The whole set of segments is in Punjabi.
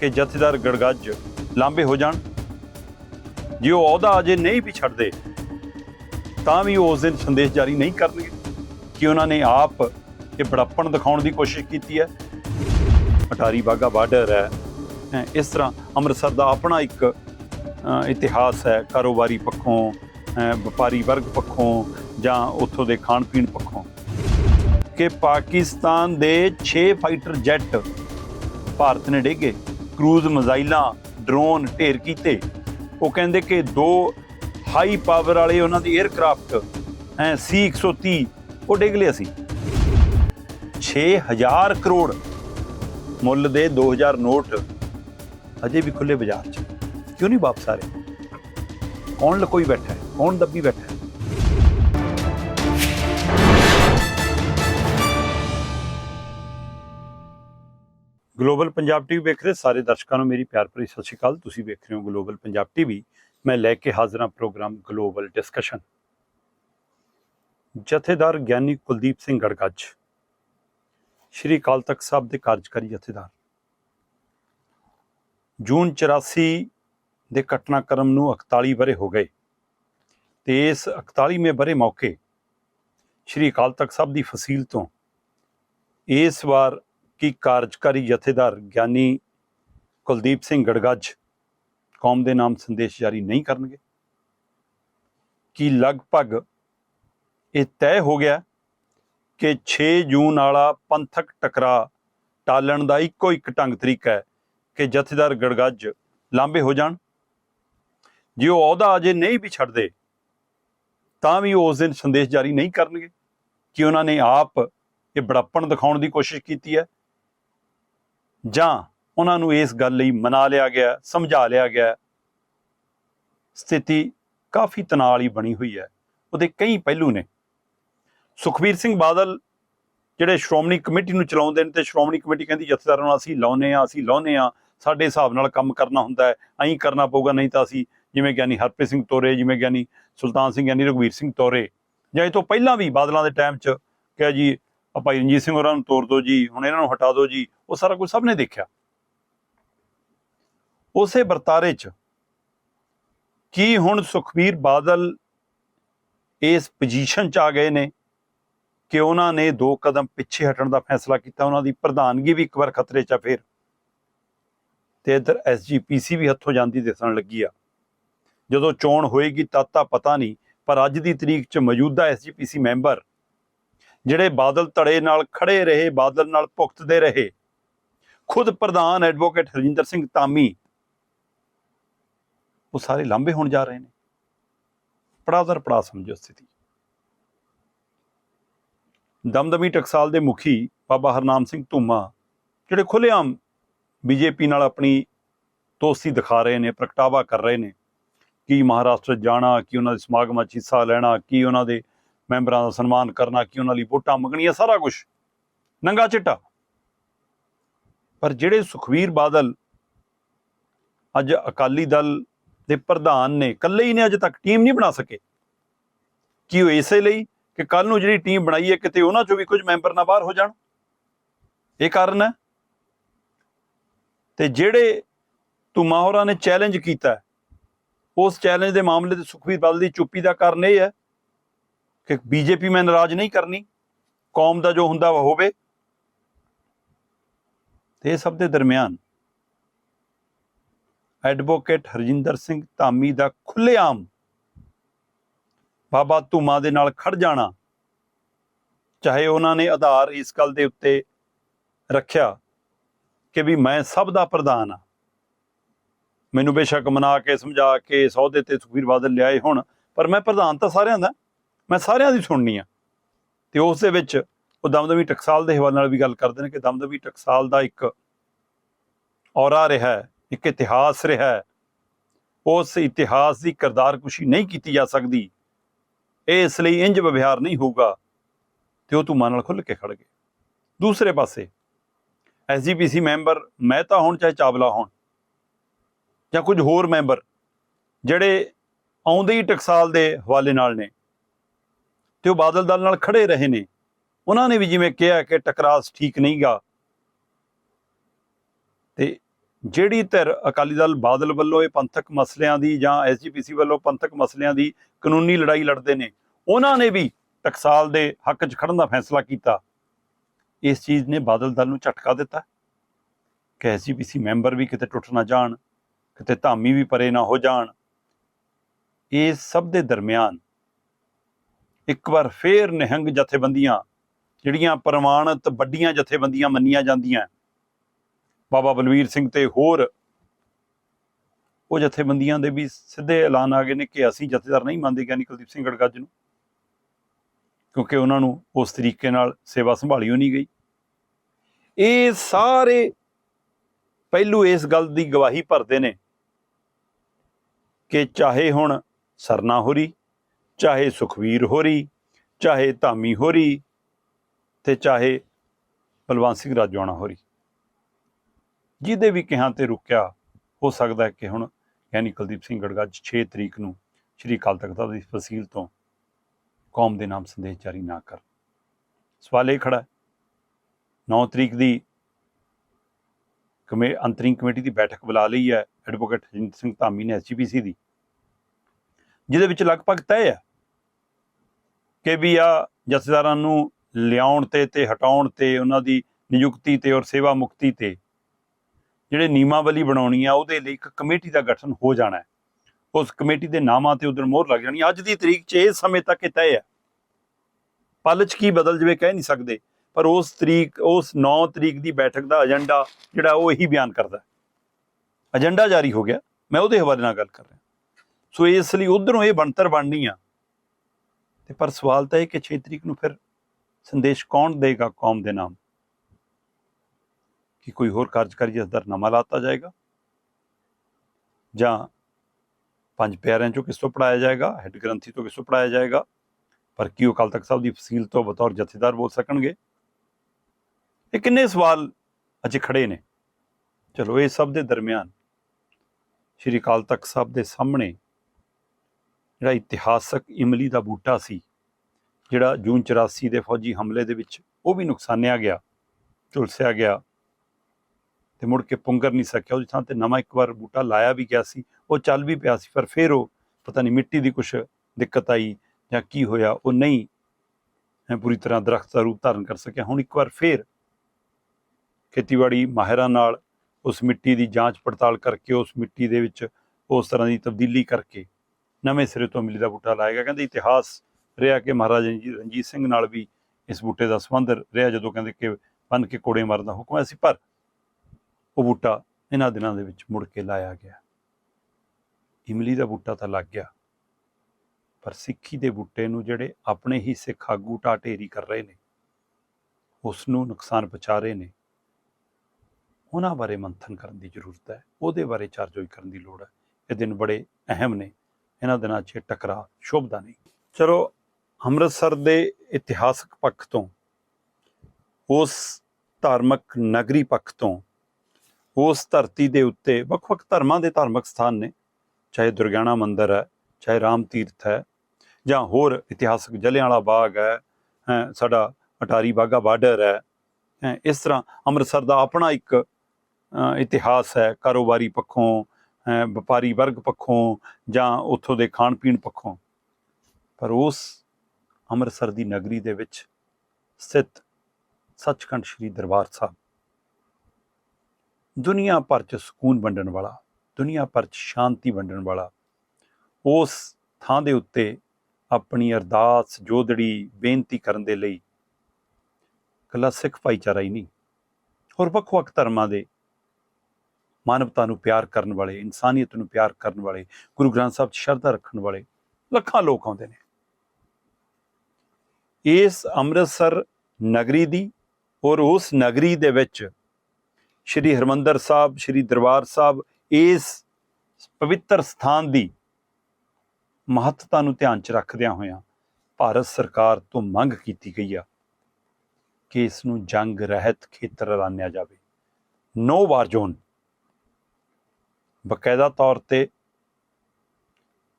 ਕਿ ਜਥੇਦਾਰ ਗੜਗੱਜ ਲਾਂਬੇ ਹੋ ਜਾਣ। ਜੇ ਉਹ ਅਹੁਦਾ ਅਜੇ ਨਹੀਂ ਵੀ ਛੱਡਦੇ ਤਾਂ ਵੀ ਉਹ ਉਸ ਦਿਨ ਸੰਦੇਸ਼ ਜਾਰੀ ਨਹੀਂ ਕਰਨਗੇ ਕਿ ਉਹਨਾਂ ਨੇ ਆਪ ਇਹ ਬੜਾਪਣ ਦਿਖਾਉਣ ਦੀ ਕੋਸ਼ਿਸ਼ ਕੀਤੀ ਹੈ। ਅਟਾਰੀ ਬਾਗਾ ਬਾਰਡਰ ਹੈ। ਇਸ ਤਰ੍ਹਾਂ ਅੰਮ੍ਰਿਤਸਰ ਦਾ ਆਪਣਾ ਇੱਕ ਇਤਿਹਾਸ ਹੈ। ਕਾਰੋਬਾਰੀ ਪੱਖੋਂ ਅ, ਵਪਾਰੀ ਵਰਗ ਪੱਖੋਂ ਜਾਂ ਉੱਥੋਂ ਦੇ ਖਾਣ ਪੀਣ ਪੱਖੋਂ ਕਿ ਪਾਕਿਸਤਾਨ ਦੇ 6 ਫਾਈਟਰ ਜੈਟ ਭਾਰਤ ਨੇ ਡੇਗੇ। ਕਰੂਜ਼ ਮਿਜ਼ਾਈਲਾਂ, ਡਰੋਨ ਢੇਰ ਕੀਤੇ। ਉਹ ਕਹਿੰਦੇ ਕਿ ਦੋ ਹਾਈ ਪਾਵਰ ਵਾਲੇ ਉਹਨਾਂ ਦੀ 에ਅਰਕ੍ਰਾਫਟ ਹੈ ਸੀ 130 ਉਹ ਡਿੱਗ ਲਿਆ ਸੀ 6000 ਕਰੋੜ ਮੁੱਲ ਦੇ 2000 ਨੋਟ ਅਜੇ ਵੀ ਖੁੱਲੇ ਬਾਜ਼ਾਰ 'ਚ। ਕਿਉਂ ਨਹੀਂ ਵਾਪਸ ਆ ਰਹੇ? ਕੌਣ ਲਕੋਈ ਬੈਠਾ ਹੈ? ਕੌਣ ਦੱਬੀ ਬੈਠਾ ਹੈ? ਗਲੋਬਲ ਪੰਜਾਬ ਟੀਵੀ ਵੇਖ ਰਹੇ ਸਾਰੇ ਦਰਸ਼ਕਾਂ ਨੂੰ ਮੇਰੀ ਪਿਆਰ ਭਰੀ ਸਤਿ ਸ਼੍ਰੀ ਅਕਾਲ। ਤੁਸੀਂ ਵੇਖ ਰਹੇ ਹੋ ਗਲੋਬਲ ਪੰਜਾਬ ਟੀਵੀ। ਮੈਂ ਲੈ ਕੇ ਹਾਜ਼ਰ ਹਾਂ ਪ੍ਰੋਗਰਾਮ ਗਲੋਬਲ ਡਿਸਕਸ਼ਨ। ਜਥੇਦਾਰ ਗਿਆਨੀ ਕੁਲਦੀਪ ਸਿੰਘ ਗੜਗੱਜ, ਸ਼੍ਰੀ ਅਕਾਲ ਤਖਤ ਸਾਹਿਬ ਦੇ ਕਾਰਜਕਾਰੀ ਜਥੇਦਾਰ। ਜੂਨ 84 ਦੇ ਘਟਨਾਕ੍ਰਮ ਨੂੰ 41 ਬਰੇ ਹੋ ਗਏ ਤੇ ਇਸ 41ਵੇਂ ਬਰੇ ਮੌਕੇ ਸ਼੍ਰੀ ਅਕਾਲ ਤਖਤ ਸਾਹਿਬ ਦੀ ਫਸੀਲ ਤੋਂ ਇਸ ਵਾਰ ਕਿ ਕਾਰਜਕਾਰੀ ਜਥੇਦਾਰ ਗਿਆਨੀ ਕੁਲਦੀਪ ਸਿੰਘ ਗੜਗੱਜ ਕੌਮ ਦੇ ਨਾਮ ਸੰਦੇਸ਼ ਜਾਰੀ ਨਹੀਂ ਕਰਨਗੇ? ਕਿ ਲਗਭਗ ਇਹ ਤੈਅ ਹੋ ਗਿਆ ਕਿ 6 ਜੂਨ ਵਾਲਾ ਪੰਥਕ ਟਕਰਾ ਟਾਲਣ ਦਾ ਇੱਕੋ ਇੱਕ ਢੰਗ ਤਰੀਕਾ ਹੈ ਕਿ ਜਥੇਦਾਰ ਗੜਗੱਜ ਲਾਂਬੇ ਹੋ ਜਾਣ? ਜੇ ਉਹ ਅਹੁਦਾ ਅਜੇ ਨਹੀਂ ਵੀ ਛੱਡਦੇ, ਤਾਂ ਵੀ ਉਹ ਉਸ ਦਿਨ ਸੰਦੇਸ਼ ਜਾਰੀ ਨਹੀਂ ਕਰਨਗੇ? ਕਿ ਉਹਨਾਂ ਨੇ ਆਪ ਇਹ ਬੜੱਪਣ ਦਿਖਾਉਣ ਦੀ ਕੋਸ਼ਿਸ਼ ਕੀਤੀ ਹੈ? ਜਾਂ ਉਹਨਾਂ ਨੂੰ ਇਸ ਗੱਲ ਲਈ ਮਨਾ ਲਿਆ ਗਿਆ, ਸਮਝਾ ਲਿਆ ਗਿਆ, ਸਥਿਤੀ ਕਾਫੀ ਤਣਾਅ ਵਾਲੀ ਬਣੀ ਹੋਈ ਹੈ। ਉਹਦੇ ਕਈ ਪਹਿਲੂ ਨੇ। ਸੁਖਬੀਰ ਸਿੰਘ ਬਾਦਲ ਜਿਹੜੇ ਸ਼੍ਰੋਮਣੀ ਕਮੇਟੀ ਨੂੰ ਚਲਾਉਂਦੇ ਨੇ ਤੇ ਸ਼੍ਰੋਮਣੀ ਕਮੇਟੀ ਕਹਿੰਦੀ, ਜਥੇਦਾਰਾਂ ਨੂੰ ਅਸੀਂ ਲਾਉਨੇ ਆ ਅਸੀਂ ਲਾਉਨੇ ਆ ਸਾਡੇ ਹਿਸਾਬ ਨਾਲ ਕੰਮ ਕਰਨਾ ਹੁੰਦਾ ਹੈ, ਐਂ ਕਰਨਾ ਪਊਗਾ, ਨਹੀਂ ਤਾਂ ਅਸੀਂ ਜਿਵੇਂ ਗਿਆਨੀ ਹਰਪ੍ਰੀਤ ਸਿੰਘ ਤੋਰੇ, ਜਿਵੇਂ ਗਿਆਨੀ ਸੁਲਤਾਨ ਸਿੰਘ, ਗਿਆਨੀ ਰਘਵੀਰ ਸਿੰਘ ਤੋਰੇ। ਜਾਂ ਇਹ ਤੋਂ ਪਹਿਲਾਂ ਵੀ ਬਾਦਲਾਂ ਦੇ ਟਾਈਮ 'ਚ ਕਿਹਾ ਜੀ ਆ ਭਾਈ ਰਣਜੀਤ ਸਿੰਘ ਹੋਰਾਂ ਨੂੰ ਤੋੜ ਦਿਓ ਜੀ, ਹੁਣ ਇਹਨਾਂ ਨੂੰ ਹਟਾ ਦਿਓ ਜੀ, ਉਹ ਸਾਰਾ ਕੁਝ ਸਭ ਨੇ ਦੇਖਿਆ। ਉਸੇ ਵਰਤਾਰੇ 'ਚ ਕੀ ਹੁਣ ਸੁਖਬੀਰ ਬਾਦਲ ਇਸ ਪੋਜੀਸ਼ਨ 'ਚ ਆ ਗਏ ਨੇ ਕਿ ਉਹਨਾਂ ਨੇ ਦੋ ਕਦਮ ਪਿੱਛੇ ਹਟਣ ਦਾ ਫੈਸਲਾ ਕੀਤਾ, ਉਹਨਾਂ ਦੀ ਪ੍ਰਧਾਨਗੀ ਵੀ ਇੱਕ ਵਾਰ ਖਤਰੇ 'ਚ ਆ ਫਿਰ। ਤੇ ਇਧਰ ਐਸਜੀਪੀਸੀ ਵੀ ਹੱਥੋਂ ਜਾਂਦੀ ਦਿਸਣ ਲੱਗੀ ਆ। ਜਦੋਂ ਚੋਣ ਹੋਏਗੀ ਤਦ ਤਾਂ ਪਤਾ ਨਹੀਂ, ਪਰ ਅੱਜ ਦੀ ਤਰੀਕ 'ਚ ਮੌਜੂਦਾ ਐਸਜੀਪੀਸੀ ਮੈਂਬਰ ਜਿਹੜੇ ਬਾਦਲ ਧੜੇ ਨਾਲ ਖੜੇ ਰਹੇ, ਬਾਦਲ ਨਾਲ ਭੁਗਤਦੇ ਰਹੇ। ਖੁਦ ਪ੍ਰਧਾਨ ਐਡਵੋਕੇਟ ਹਰਜਿੰਦਰ ਸਿੰਘ ਤਾਮੀ ਉਹ ਸਾਰੇ ਲਾਂਬੇ ਹੋਣ ਜਾ ਰਹੇ ਨੇ। ਪੜਾਦਰ ਪੜਾ ਸਮਝੋ ਸਥਿਤੀ। ਦਮਦਮੀ ਟਕਸਾਲ ਦੇ ਮੁਖੀ ਬਾਬਾ ਹਰਨਾਮ ਸਿੰਘ ਧੂਮਾ, ਜਿਹੜੇ ਖੁੱਲ੍ਹੇਆਮ ਬੀਜੇਪੀ ਨਾਲ ਆਪਣੀ ਦੋਸਤੀ ਦਿਖਾ ਰਹੇ ਨੇ, ਪ੍ਰਗਟਾਵਾ ਕਰ ਰਹੇ ਨੇ, ਕੀ ਮਹਾਰਾਸ਼ਟਰ ਜਾਣਾ, ਕੀ ਉਹਨਾਂ ਦੇ ਸਮਾਗਮਾਂ 'ਚ ਹਿੱਸਾ ਲੈਣਾ, ਕੀ ਉਹਨਾਂ ਦੇ ਮੈਂਬਰਾਂ ਦਾ ਸਨਮਾਨ ਕਰਨਾ, ਕਿ ਉਹਨਾਂ ਲਈ ਵੋਟਾਂ ਮੰਗਣੀਆਂ, ਸਾਰਾ ਕੁਝ ਨੰਗਾ ਚਿੱਟਾ। ਪਰ ਜਿਹੜੇ ਸੁਖਵੀਰ ਬਾਦਲ ਅੱਜ ਅਕਾਲੀ ਦਲ ਦੇ ਪ੍ਰਧਾਨ ਨੇ, ਇਕੱਲੇ ਹੀ ਨੇ ਅਜੇ ਤੱਕ ਟੀਮ ਨਹੀਂ ਬਣਾ ਸਕੇ। ਕੀ ਉਹ ਇਸੇ ਲਈ ਕਿ ਕੱਲ ਨੂੰ ਜਿਹੜੀ ਟੀਮ ਬਣਾਈ ਹੈ, ਕਿਤੇ ਉਹਨਾਂ ਚੋਂ ਵੀ ਕੁਝ ਮੈਂਬਰ ਨਾ ਬਾਹਰ ਹੋ ਜਾਣ? ਇਹ ਕਾਰਨ ਹੈ? ਤੇ ਜਿਹੜੇ ਧੂਮਾ ਹੋਰਾਂ ਨੇ ਚੈਲੰਜ ਕੀਤਾ, ਉਸ ਚੈਲੰਜ ਦੇ ਮਾਮਲੇ ਤੇ ਸੁਖਵੀਰ ਬਾਦਲ ਦੀ ਚੁੱਪੀ ਦਾ ਕਾਰਨ ਇਹ ਹੈ ਕਿ ਬੀਜੇਪੀ ਮੈਂ ਨਾਰਾਜ਼ ਨਹੀਂ ਕਰਨੀ, ਕੌਮ ਦਾ ਜੋ ਹੁੰਦਾ ਵਾ ਹੋਵੇ। ਤੇ ਇਹ ਸਭ ਦੇ ਦਰਮਿਆਨ ਐਡਵੋਕੇਟ ਹਰਜਿੰਦਰ ਸਿੰਘ ਧਾਮੀ ਦਾ ਖੁੱਲੇਆਮ ਬਾਬਾ ਧੂਮਾ ਦੇ ਨਾਲ ਖੜ ਜਾਣਾ, ਚਾਹੇ ਉਹਨਾਂ ਨੇ ਆਧਾਰ ਇਸ ਗੱਲ ਦੇ ਉੱਤੇ ਰੱਖਿਆ ਕਿ ਵੀ ਮੈਂ ਸਭ ਦਾ ਪ੍ਰਧਾਨ ਆ ਮੈਨੂੰ ਬੇਸ਼ੱਕ ਮਨਾ ਕੇ ਸਮਝਾ ਕੇ ਸੌਦੇ ਤੇ ਸੁਖਬੀਰ ਬਾਦਲ ਲਿਆਏ ਹੁਣ, ਪਰ ਮੈਂ ਪ੍ਰਧਾਨ ਤਾਂ ਸਾਰਿਆਂ ਦਾ। ਮੈਂ ਸਾਰਿਆਂ ਦੀ ਸੁਣਨੀ ਆ। ਤੇ ਉਸ ਦੇ ਵਿੱਚ ਉਹ ਦਮਦਮੀ ਟਕਸਾਲ ਦੇ ਹਵਾਲੇ ਨਾਲ ਵੀ ਗੱਲ ਕਰਦੇ ਨੇ ਕਿ ਦਮਦਮੀ ਟਕਸਾਲ ਦਾ ਇੱਕ ਔਰਾ ਰਿਹਾ ਹੈ, ਇੱਕ ਇਤਿਹਾਸ ਰਿਹਾ ਹੈ। ਉਸ ਇਤਿਹਾਸ ਦੀ ਕਿਰਦਾਰਕੁਸ਼ੀ ਨਹੀਂ ਕੀਤੀ ਜਾ ਸਕਦੀ। ਇਹ ਇਸ ਲਈ ਇੰਜ ਵਿਵਹਾਰ ਨਹੀਂ ਹੋਊਗਾ ਤੇ ਉਹ ਧੂਮਾ ਨਾਲ ਖੁੱਲ ਕੇ ਖੜ ਗਏ। ਦੂਸਰੇ ਪਾਸੇ ਐਸਜੀਪੀਸੀ ਮੈਂਬਰ ਮਹਿਤਾ ਹੋਣ ਚਾਹੇ ਚਾਵਲਾ ਹੋਣ, ਜਾਂ ਕੁਝ ਹੋਰ ਮੈਂਬਰ, ਜਿਹੜੇ ਆਉਂਦੇ ਹੀ ਟਕਸਾਲ ਦੇ ਹਵਾਲੇ ਨਾਲ ਨੇ ਤੇ ਉਹ ਬਾਦਲ ਦਲ ਨਾਲ ਖੜੇ ਰਹੇ ਨੇ। ਉਹਨਾਂ ਨੇ ਵੀ ਜਿਵੇਂ ਕਿਹਾ ਕਿ ਟਕਰਾਸ ਠੀਕ ਨਹੀਂਗਾ। ਤੇ ਜਿਹੜੀ ਧਿਰ ਅਕਾਲੀ ਦਲ ਬਾਦਲ ਵੱਲੋਂ ਇਹ ਪੰਥਕ ਮਸਲਿਆਂ ਦੀ ਜਾਂ ਐਸਜੀਪੀਸੀ ਵੱਲੋਂ ਪੰਥਕ ਮਸਲਿਆਂ ਦੀ ਕਾਨੂੰਨੀ ਲੜਾਈ ਲੜਦੇ ਨੇ, ਉਹਨਾਂ ਨੇ ਵੀ ਟਕਸਾਲ ਦੇ ਹੱਕ 'ਚ ਖੜਨ ਦਾ ਫੈਸਲਾ ਕੀਤਾ। ਇਸ ਚੀਜ਼ ਨੇ ਬਾਦਲ ਦਲ ਨੂੰ ਝਟਕਾ ਦਿੱਤਾ ਕਿ ਐਸਜੀਪੀਸੀ ਮੈਂਬਰ ਵੀ ਕਿਤੇ ਟੁੱਟ ਨਾ ਜਾਣ, ਕਿਤੇ ਧਾਮੀ ਵੀ ਪਰੇ ਨਾ ਹੋ ਜਾਣ। ਇਹ ਸਭ ਦੇ ਦਰਮਿਆਨ ਇੱਕ ਵਾਰ ਫੇਰ ਨਿਹੰਗ ਜਥੇਬੰਦੀਆਂ, ਜਿਹੜੀਆਂ ਪ੍ਰਮਾਣਿਤ ਵੱਡੀਆਂ ਜਥੇਬੰਦੀਆਂ ਮੰਨੀਆਂ ਜਾਂਦੀਆਂ ਬਾਬਾ ਬਲਵੀਰ ਸਿੰਘ ਤੇ ਹੋਰ, ਉਹ ਜਥੇਬੰਦੀਆਂ ਦੇ ਵੀ ਸਿੱਧੇ ਐਲਾਨ ਆ ਗਏ ਨੇ ਕਿ ਅਸੀਂ ਜਥੇਦਾਰ ਨਹੀਂ ਮੰਨਦੇ ਗਿਆਨੀ ਕੁਲਦੀਪ ਸਿੰਘ ਗੜਗੱਜ ਨੂੰ, ਕਿਉਂਕਿ ਉਹਨਾਂ ਨੂੰ ਉਸ ਤਰੀਕੇ ਨਾਲ ਸੇਵਾ ਸੰਭਾਲੀ ਨਹੀਂ ਗਈ। ਇਹ ਸਾਰੇ ਪਹਿਲੂ ਇਸ ਗੱਲ ਦੀ ਗਵਾਹੀ ਭਰਦੇ ਨੇ ਕਿ ਚਾਹੇ ਹੁਣ ਸਰਨਾ ਹੋਰੀ ਚਾਹੇ ਸੁਖਵੀਰ ਹੋਰੀ, ਚਾਹੇ ਧਾਮੀ ਹੋਰੀ ਤੇ ਚਾਹੇ ਬਲਵੰਤ ਸਿੰਘ ਰਾਜਵਾਨਾ ਹੋਰੀ। ਜਿਹਦੇ ਵੀ ਕਿਹਾਂ ਤੇ ਰੁਕਿਆ, ਹੋ ਸਕਦਾ ਕਿ ਹੁਣ ਯਾਨੀ ਕੁਲਦੀਪ ਸਿੰਘ ਗੜਗੱਜ 6 ਤਰੀਕ ਨੂੰ ਸ਼੍ਰੀ ਅਕਾਲ ਤਖਤ ਸਾਹਿਬ ਦੀ ਫਸੀਲ ਤੋਂ ਕੌਮ ਦੇ ਨਾਮ ਸੰਦੇਸ਼ ਜਾਰੀ ਨਾ ਕਰ ਸਵਾਲ ਇਹ ਖੜਾ ਹੈ 9 ਤਰੀਕ ਦੀ ਕਮੇ, ਅੰਤਰਿੰਗ ਕਮੇਟੀ ਦੀ ਬੈਠਕ ਬੁਲਾ ਲਈ ਹੈ ਐਡਵੋਕੇਟ ਹਰਜਿੰਦਰ ਸਿੰਘ ਧਾਮੀ ਨੇ ਐਸਜੀਪੀਸੀ ਦੀ, ਜਿਹਦੇ ਵਿੱਚ ਲਗਭਗ ਤੈਅ ਹੈ ਕਿ ਵੀ ਆ ਜਥੇਦਾਰਾਂ ਨੂੰ ਲਿਆਉਣ ਤੇ ਤੇ ਹਟਾਉਣ ਤੇ ਉਹਨਾਂ ਦੀ ਨਿਯੁਕਤੀ ਤੇ ਔਰ ਸੇਵਾ ਮੁਕਤੀ ਤੇ ਜਿਹੜੇ ਨੀਮਾਵਲੀ ਬਣਾਉਣੀ ਆ, ਉਹਦੇ ਲਈ ਇੱਕ ਕਮੇਟੀ ਦਾ ਗਠਨ ਹੋ ਜਾਣਾ ਹੈ। ਉਸ ਕਮੇਟੀ ਦੇ ਨਾਮਾਂ ਤੇ ਉਦੋਂ ਮੋਹਰ ਲੱਗ ਜਾਣੀ। ਅੱਜ ਦੀ ਤਰੀਕ 'ਚ ਇਸ ਸਮੇਂ ਤੱਕ ਇਹ ਤੈਅ ਹੈ। ਪਲ 'ਚ ਕੀ ਬਦਲ ਜਵੇ ਕਹਿ ਨਹੀਂ ਸਕਦੇ, ਪਰ ਉਸ ਤਰੀਕ, ਉਸ 9 ਤਰੀਕ ਦੀ ਬੈਠਕ ਦਾ ਏਜੰਡਾ ਜਿਹੜਾ ਉਹ ਇਹੀ ਬਿਆਨ ਕਰਦਾ ਏਜੰਡਾ ਜਾਰੀ ਹੋ ਗਿਆ। ਮੈਂ ਉਹਦੇ ਹਵਾਲੇ ਨਾਲ ਗੱਲ ਕਰ ਰਿਹਾ। ਸੋ ਇਸ ਲਈ ਉਧਰੋਂ ਇਹ ਬਣਤਰ ਬਣਨੀ ਆ ਤੇ ਪਰ ਸਵਾਲ ਤਾਂ ਇਹ ਕਿ 6 ਤਰੀਕ ਨੂੰ ਫਿਰ ਸੰਦੇਸ਼ ਕੌਣ ਦੇਗਾ ਕੌਮ ਦੇ ਨਾਮ? ਕਿ ਕੋਈ ਹੋਰ ਕਾਰਜਕਾਰੀ ਜਥੇਦਾਰ ਨਵਾਂ ਲਾਤਾ ਜਾਏਗਾ? ਜਾਂ ਪੰਜ ਪਿਆਰਿਆਂ ਚੋਂ ਕਿਸ ਤੋਂ ਪੜਾਇਆ ਜਾਏਗਾ? ਹੈੱਡ ਗ੍ਰੰਥੀ ਤੋਂ ਕਿਸ ਤੋਂ ਪੜਾਇਆ ਜਾਏਗਾ? ਪਰ ਕੀ ਉਹ ਅਕਾਲ ਤਖਤ ਸਾਹਿਬ ਦੀ ਫਸੀਲ ਤੋਂ ਬਤੌਰ ਜਥੇਦਾਰ ਬੋਲ ਸਕਣਗੇ? ਇਹ ਕਿੰਨੇ ਸਵਾਲ ਅਜੇ ਖੜੇ ਨੇ? ਚਲੋ, ਇਹ ਸਭ ਦੇ ਦਰਮਿਆਨ ਸ਼੍ਰੀ ਅਕਾਲ ਤਖਤ ਸਾਹਿਬ ਦੇ ਸਾਹਮਣੇ ਜਿਹੜਾ ਇਤਿਹਾਸਕ ਇਮਲੀ ਦਾ ਬੂਟਾ ਸੀ, ਜਿਹੜਾ ਜੂਨ 84 ਦੇ ਫੌਜੀ ਹਮਲੇ ਦੇ ਵਿੱਚ ਉਹ ਵੀ ਨੁਕਸਾਨਿਆ ਗਿਆ, ਝੁਲਸਿਆ ਗਿਆ ਤੇ ਮੁੜ ਕੇ ਪੁੰਗਰ ਨਹੀਂ ਸਕਿਆ। ਉਹਦੀ ਥਾਂ ਤੇ ਨਵਾਂ ਇੱਕ ਵਾਰ ਬੂਟਾ ਲਾਇਆ ਵੀ ਗਿਆ ਸੀ, ਉਹ ਚੱਲ ਵੀ ਪਿਆ ਸੀ, ਪਰ ਫਿਰ ਉਹ ਪਤਾ ਨਹੀਂ ਮਿੱਟੀ ਦੀ ਕੁਛ ਦਿੱਕਤ ਆਈ ਜਾਂ ਕੀ ਹੋਇਆ, ਉਹ ਨਹੀਂ ਐ ਪੂਰੀ ਤਰ੍ਹਾਂ ਦਰਖਤ ਦਾ ਰੂਪ ਧਾਰਨ ਕਰ ਸਕਿਆ। ਹੁਣ ਇੱਕ ਵਾਰ ਫੇਰ ਖੇਤੀਬਾੜੀ ਮਾਹਿਰਾਂ ਨਾਲ ਉਸ ਮਿੱਟੀ ਦੀ ਜਾਂਚ ਪੜਤਾਲ ਕਰਕੇ, ਉਸ ਮਿੱਟੀ ਦੇ ਵਿੱਚ ਉਸ ਤਰ੍ਹਾਂ ਦੀ ਤਬਦੀਲੀ ਕਰਕੇ ਨਵੇਂ ਸਿਰੇ ਤੋਂ ਮਿਲੀ ਦਾ ਬੂਟਾ ਲਾਇਆ ਗਿਆ ਕਹਿੰਦੇ ਇਤਿਹਾਸ ਰਿਹਾ ਕਿ ਮਹਾਰਾਜਾ ਰਣਜੀਤ ਸਿੰਘ ਨਾਲ ਵੀ ਇਸ ਬੂਟੇ ਦਾ ਸੰਬੰਧ ਰਿਹਾ ਜਦੋਂ ਕਹਿੰਦੇ ਕਿ ਬੰਨ ਕੇ ਕੋੜੇ ਮਾਰਨ ਦਾ ਹੁਕਮ ਸੀ, ਪਰ ਉਹ ਬੂਟਾ ਇਹਨਾਂ ਦਿਨਾਂ ਦੇ ਵਿੱਚ ਮੁੜ ਕੇ ਲਾਇਆ ਗਿਆ। ਇਮਲੀ ਦਾ ਬੂਟਾ ਤਾਂ ਲੱਗ ਗਿਆ, ਪਰ ਸਿੱਖੀ ਦੇ ਬੂਟੇ ਨੂੰ ਜਿਹੜੇ ਆਪਣੇ ਹੀ ਸਿੱਖ ਆਗੂ ਢਾਟੇਰੀ ਕਰ ਰਹੇ ਨੇ, ਉਸ ਨੂੰ ਨੁਕਸਾਨ ਪਹੁੰਚਾ ਰਹੇ ਨੇ, ਉਹਨਾਂ ਬਾਰੇ ਮੰਥਨ ਕਰਨ ਦੀ ਜ਼ਰੂਰਤ ਹੈ। ਉਹਦੇ ਬਾਰੇ ਚਰਚਾ ਕਰਨ ਦੀ ਲੋੜ ਹੈ। ਇਹ ਦਿਨ ਬੜੇ ਅਹਿਮ ਨੇ। ਇਹਨਾਂ ਦਿਨਾਂ 'ਚ ਟਕਰਾ ਸ਼ੁਭਦਾ ਨਹੀਂ। ਚਲੋ ਅੰਮ੍ਰਿਤਸਰ ਦੇ ਇਤਿਹਾਸਕ ਪੱਖ ਤੋਂ ਉਸ ਧਾਰਮਿਕ ਨਗਰੀ ਪੱਖ ਤੋਂ ਉਸ ਧਰਤੀ ਦੇ ਉੱਤੇ ਵੱਖ-ਵੱਖ ਧਰਮਾਂ ਦੇ ਧਾਰਮਿਕ ਸਥਾਨ ਨੇ ਚਾਹੇ ਦੁਰਗਿਆਣਾ ਮੰਦਿਰ ਹੈ ਚਾਹੇ ਰਾਮ ਤੀਰਥ ਹੈ ਜਾਂ ਹੋਰ ਇਤਿਹਾਸਕ ਜਲਿਆਂਵਾਲਾ ਬਾਗ ਹੈ ਹੈਂ, ਸਾਡਾ ਅਟਾਰੀ ਬਾਗਾ ਬਾਰਡਰ ਹੈ ਇਸ ਤਰ੍ਹਾਂ ਅੰਮ੍ਰਿਤਸਰ ਦਾ ਆਪਣਾ ਇੱਕ ਇਤਿਹਾਸ ਹੈ ਕਾਰੋਬਾਰੀ ਪੱਖੋਂ ਵਪਾਰੀ ਵਰਗ ਪੱਖੋਂ ਜਾਂ ਉੱਥੋਂ ਦੇ ਖਾਣ ਪੀਣ ਪੱਖੋਂ। ਪਰ ਉਸ ਅੰਮ੍ਰਿਤਸਰ ਦੀ ਨਗਰੀ ਦੇ ਵਿੱਚ ਸਥਿਤ ਸੱਚਖੰਡ ਸ੍ਰੀ ਦਰਬਾਰ ਸਾਹਿਬ, ਦੁਨੀਆ ਭਰ ਚ ਸਕੂਨ ਵੰਡਣ ਵਾਲਾ, ਦੁਨੀਆ ਭਰ ਚ ਸ਼ਾਂਤੀ ਵੰਡਣ ਵਾਲਾ, ਉਸ ਥਾਂ ਦੇ ਉੱਤੇ ਆਪਣੀ ਅਰਦਾਸ, ਜੋਦੜੀ, ਬੇਨਤੀ ਕਰਨ ਦੇ ਲਈ ਕੱਲਾ ਸਿੱਖ ਭਾਈਚਾਰਾ ਹੀ ਨਹੀਂ, ਹੋਰ ਵੱਖ-ਵੱਖ ਧਰਮਾਂ ਦੇ ਮਾਨਵਤਾ ਨੂੰ ਪਿਆਰ ਕਰਨ ਵਾਲੇ, ਇਨਸਾਨੀਅਤ ਨੂੰ ਪਿਆਰ ਕਰਨ ਵਾਲੇ, ਗੁਰੂ ਗ੍ਰੰਥ ਸਾਹਿਬ 'ਚ ਸ਼ਰਧਾ ਰੱਖਣ ਵਾਲੇ ਲੱਖਾਂ ਲੋਕ ਆਉਂਦੇ ਨੇ। ਇਸ ਅੰਮ੍ਰਿਤਸਰ ਨਗਰੀ ਦੀ ਔਰ ਉਸ ਨਗਰੀ ਦੇ ਵਿੱਚ ਸ਼੍ਰੀ ਹਰਮੰਦਰ ਸਾਹਿਬ, ਸ਼੍ਰੀ ਦਰਬਾਰ ਸਾਹਿਬ ਇਸ ਪਵਿੱਤਰ ਸਥਾਨ ਦੀ ਮਹੱਤਤਾ ਨੂੰ ਧਿਆਨ 'ਚ ਰੱਖਦਿਆਂ ਹੋਇਆਂ ਭਾਰਤ ਸਰਕਾਰ ਤੋਂ ਮੰਗ ਕੀਤੀ ਗਈ ਆ ਕਿ ਇਸ ਨੂੰ ਜੰਗ ਰਹਿਤ ਖੇਤਰ ਐਲਾਨਿਆ ਜਾਵੇ। ਨੋ ਵਾਰ ਜ਼ੋਨ ਬਕਾਇਦਾ ਤੌਰ ਤੇ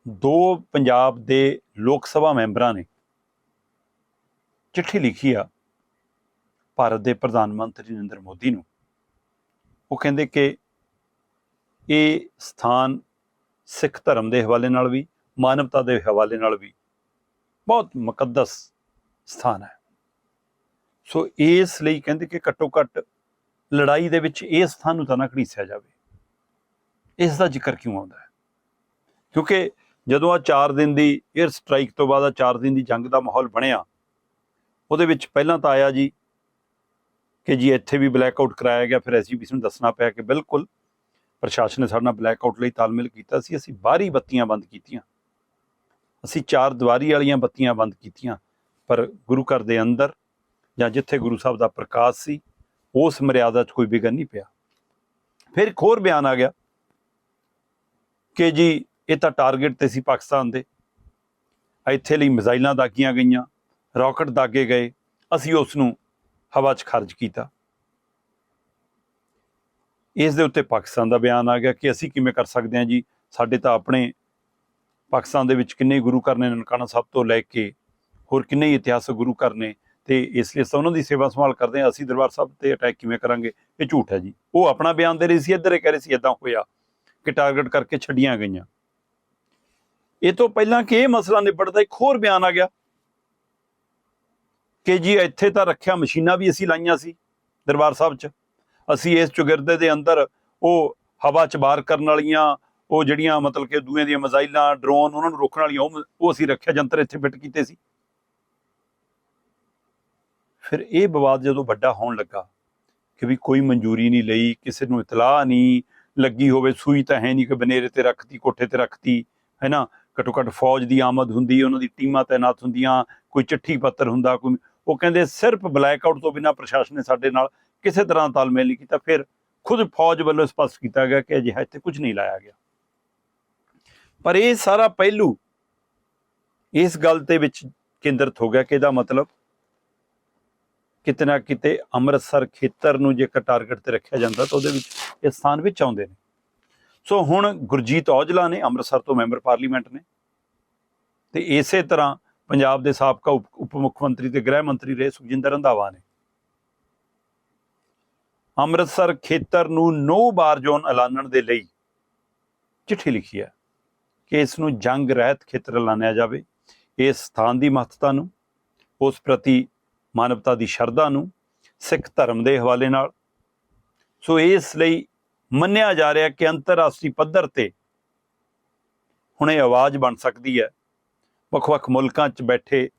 ਦੋ ਪੰਜਾਬ ਦੇ ਲੋਕ ਸਭਾ ਮੈਂਬਰਾਂ ਨੇ ਚਿੱਠੀ ਲਿਖੀ ਆ ਭਾਰਤ ਦੇ ਪ੍ਰਧਾਨ ਮੰਤਰੀ ਨਰਿੰਦਰ ਮੋਦੀ ਨੂੰ। ਉਹ ਕਹਿੰਦੇ ਕਿ ਇਹ ਸਥਾਨ ਸਿੱਖ ਧਰਮ ਦੇ ਹਵਾਲੇ ਨਾਲ ਵੀ, ਮਾਨਵਤਾ ਦੇ ਹਵਾਲੇ ਨਾਲ ਵੀ ਬਹੁਤ ਮੁਕੱਦਸ ਸਥਾਨ ਹੈ। ਸੋ ਇਸ ਲਈ ਕਹਿੰਦੇ ਕਿ ਘੱਟੋ ਘੱਟ ਲੜਾਈ ਦੇ ਵਿੱਚ ਇਹ ਸਥਾਨ ਨੂੰ ਤਾਂ ਨਾ ਘੜੀਸਿਆ ਜਾਵੇ। ਇਸ ਦਾ ਜ਼ਿਕਰ ਕਿਉਂ ਆਉਂਦਾ ਹੈ? ਕਿਉਂਕਿ ਜਦੋਂ ਆ 4 ਦਿਨ ਦੀ 에ਅਰ ਸਟ੍ਰਾਈਕ ਤੋਂ ਬਾਅਦ ਆ 4 ਦਿਨ ਦੀ ਜੰਗ ਦਾ ਮਾਹੌਲ ਬਣਿਆ, ਉਹਦੇ ਵਿੱਚ ਪਹਿਲਾਂ ਤਾਂ ਆਇਆ ਜੀ ਕਿ ਜੀ ਇੱਥੇ ਵੀ ਬਲੈਕ ਆਊਟ ਕਰਾਇਆ ਗਿਆ, ਫਿਰ ਐਸਜੀਪੀਸੀ ਨੂੰ ਦੱਸਣਾ ਪਿਆ ਕਿ ਬਿਲਕੁਲ ਪ੍ਰਸ਼ਾਸਨ ਨੇ ਸਾਡੇ ਨਾਲ ਬਲੈਕ ਆਊਟ ਲਈ ਤਾਲਮੇਲ ਕੀਤਾ ਸੀ, ਅਸੀਂ ਬਾਹਰੀ ਬੱਤੀਆਂ ਬੰਦ ਕੀਤੀਆਂ। ਅਸੀਂ ਚਾਰ ਦੀਵਾਰੀ ਵਾਲੀਆਂ ਬੱਤੀਆਂ ਬੰਦ ਕੀਤੀਆਂ, ਪਰ ਗੁਰੂ ਘਰ ਦੇ ਅੰਦਰ ਜਾਂ ਜਿੱਥੇ ਗੁਰੂ ਸਾਹਿਬ ਦਾ ਪ੍ਰਕਾਸ਼ ਸੀ, ਉਸ ਮਰਿਆਦਾ 'ਚ ਕੋਈ ਵਿਗਨ ਨਹੀਂ ਪਿਆ। ਫਿਰ ਇੱਕ ਹੋਰ ਬਿਆਨ ਆ ਗਿਆ ਕਿ ਜੀ ਇਹ ਤਾਂ ਟਾਰਗੇਟ ਤੇ ਸੀ ਪਾਕਿਸਤਾਨ ਦੇ। ਇੱਥੇ ਲਈ ਮਿਜ਼ਾਈਲਾਂ ਦਾਗੀਆਂ ਗਈਆਂ, ਰਾਕਟ ਦਾਗੇ ਗਏ, ਅਸੀਂ ਉਸ ਨੂੰ ਹਵਾ 'ਚ ਖਰਚ ਕੀਤਾ। ਇਸ ਦੇ ਉੱਤੇ ਪਾਕਿਸਤਾਨ ਦਾ ਬਿਆਨ ਆ ਗਿਆ ਕਿ ਅਸੀਂ ਕਿਵੇਂ ਕਰ ਸਕਦੇ ਹਾਂ ਜੀ? ਸਾਡੇ ਤਾਂ ਆਪਣੇ ਪਾਕਿਸਤਾਨ ਦੇ ਵਿੱਚ ਕਿੰਨੇ ਗੁਰੂ ਘਰ ਨੇ, ਨਨਕਾਣਾ ਸਾਹਿਬ ਤੋਂ ਲੈ ਕੇ ਹੋਰ ਕਿੰਨੇ ਹੀ ਇਤਿਹਾਸਕ ਗੁਰੂ ਘਰ ਨੇ ਤੇ ਇਸ ਲਈ ਅਸੀਂ ਉਹਨਾਂ ਦੀ ਸੇਵਾ ਸੰਭਾਲ ਕਰਦੇ ਹਾਂ। ਅਸੀਂ ਦਰਬਾਰ ਸਾਹਿਬ ਤੇ ਅਟੈਕ ਕਿਵੇਂ ਕਰਾਂਗੇ? ਇਹ ਝੂਠ ਹੈ ਜੀ। ਉਹ ਆਪਣਾ ਬਿਆਨ ਦੇ ਰਹੀ ਸੀ, ਇੱਧਰ ਇਹ ਕਹਿ ਰਹੀ ਸੀ ਇਦਾਂ ਹੋਇਆ। ਕਿ ਟਾਰਗੇਟ ਕਰਕੇ ਛੱਡੀਆਂ ਗਈਆਂ। ਇਹ ਤੋਂ ਪਹਿਲਾਂ ਕਿ ਇਹ ਮਸਲਾ ਨਿਬੜਦਾ, ਇੱਕ ਹੋਰ ਬਿਆਨ ਆ ਗਿਆ। ਕਿ ਜੀ ਇੱਥੇ ਤਾਂ ਰੱਖਿਆ ਮਸ਼ੀਨਾਂ ਵੀ ਅਸੀਂ ਲਾਈਆਂ ਸੀ ਦਰਬਾਰ ਸਾਹਿਬ 'ਚ। ਅਸੀਂ ਇਸ ਚੁਗਿਰਦੇ ਦੇ ਅੰਦਰ ਉਹ ਹਵਾ 'ਚ ਬਾਰ ਕਰਨ ਵਾਲੀਆਂ, ਉਹ ਜਿਹੜੀਆਂ ਮਤਲਬ ਕਿ ਦੂਏ ਦੀਆਂ ਮਜ਼ਾਈਲਾਂ ਡਰੋਨ ਉਹਨਾਂ ਨੂੰ ਰੋਕਣ ਵਾਲੀਆਂ ਉਹ ਅਸੀਂ ਰੱਖਿਆ ਜੰਤਰ ਇੱਥੇ ਫਿੱਟ ਕੀਤੇ ਸੀ। ਫਿਰ ਇਹ ਵਿਵਾਦ ਜਦੋਂ ਵੱਡਾ ਹੋਣ ਲੱਗਾ ਕਿ ਵੀ ਕੋਈ ਮਨਜ਼ੂਰੀ ਨਹੀਂ ਲਈ, ਕਿਸੇ ਨੂੰ ਇਤਲਾਹ ਨਹੀਂ ਲੱਗੀ ਹੋਵੇ, ਸੂਈ ਤਾਂ ਹੈ ਨਹੀਂ ਕਿ ਬਨੇਰੇ ਤੇ ਰੱਖਤੀ, ਕੋਠੇ ਤੇ ਰੱਖਤੀ, ਹੈ ਨਾ? ਘੱਟੋ ਘੱਟ ਫੌਜ ਦੀ ਆਮਦ ਹੁੰਦੀ, ਉਹਨਾਂ ਦੀ ਟੀਮਾਂ ਤਾਇਨਾਤ ਹੁੰਦੀਆਂ, ਕੋਈ ਚਿੱਠੀ ਪੱਤਰ ਹੁੰਦਾ, ਕੋਈ ਉਹ ਕਹਿੰਦੇ ਸਿਰਫ ਬਲੈਕਆਊਟ ਤੋਂ ਬਿਨਾਂ ਪ੍ਰਸ਼ਾਸਨ ਨੇ ਸਾਡੇ ਨਾਲ ਕਿਸੇ ਤਰ੍ਹਾਂ ਦਾ ਤਾਲਮੇਲ ਨਹੀਂ ਕੀਤਾ, ਫਿਰ ਖੁਦ ਫੌਜ ਵੱਲੋਂ ਸਪਸ਼ਟ ਕੀਤਾ ਗਿਆ ਕਿ ਅਜਿਹਾ ਇੱਥੇ ਕੁਝ ਨਹੀਂ ਲਾਇਆ ਗਿਆ। ਪਰ ਇਹ ਸਾਰਾ ਪਹਿਲੂ ਇਸ ਗੱਲ ਤੇ ਵਿੱਚ ਕੇਂਦਰਿਤ ਹੋ ਗਿਆ ਕਿ ਇਹਦਾ ਮਤਲਬ ਕਿਤੇ ਨਾ ਕਿਤੇ ਅੰਮ੍ਰਿਤਸਰ ਖੇਤਰ ਨੂੰ ਜੇਕਰ ਟਾਰਗੇਟ ਤੇ ਰੱਖਿਆ ਜਾਂਦਾ ਤਾਂ ਉਹਦੇ ਵਿੱਚ ਇਸ ਸਥਾਨ ਵਿੱਚ ਆਉਂਦੇ ਨੇ। ਸੋ ਹੁਣ ਗੁਰਜੀਤ ਔਜਲਾ ਨੇ ਅੰਮ੍ਰਿਤਸਰ ਤੋਂ ਮੈਂਬਰ ਪਾਰਲੀਮੈਂਟ ਨੇ ਤੇ ਇਸੇ ਤਰ੍ਹਾਂ ਪੰਜਾਬ ਦੇ ਸਾਬਕਾ ਉਪ ਉਪ ਮੁੱਖ ਮੰਤਰੀ ਤੇ ਗ੍ਰਹਿ ਮੰਤਰੀ ਰਹੇ ਸੁਖਜਿੰਦਰ ਰੰਧਾਵਾ ਨੇ। ਅੰਮ੍ਰਿਤਸਰ ਖੇਤਰ ਨੂੰ ਨੋ ਬਾਰ ਜ਼ੋਨ ਐਲਾਨਣ ਦੇ ਲਈ ਚਿੱਠੀ ਲਿਖੀ ਹੈ ਕਿ ਇਸ ਨੂੰ ਜੰਗ ਰਹਿਤ ਖੇਤਰ ਐਲਾਨਿਆ ਜਾਵੇ, ਇਸ ਸਥਾਨ ਦੀ ਮਹੱਤਤਾ ਨੂੰ, ਉਸ ਪ੍ਰਤੀ ਮਾਨਵਤਾ ਦੀ ਸ਼ਰਧਾ ਨੂੰ ਸਿੱਖ ਧਰਮ ਦੇ ਹਵਾਲੇ ਨਾਲ। ਸੋ ਇਸ ਲਈ ਮੰਨਿਆ ਜਾ ਰਿਹਾ ਕਿ ਅੰਤਰਰਾਸ਼ਟਰੀ ਪੱਧਰ ਤੇ ਹੁਣ ਇਹ ਆਵਾਜ਼ ਬਣ ਸਕਦੀ ਹੈ। ਵੱਖ-ਵੱਖ ਮੁਲਕਾਂ 'ਚ ਬੈਠੇ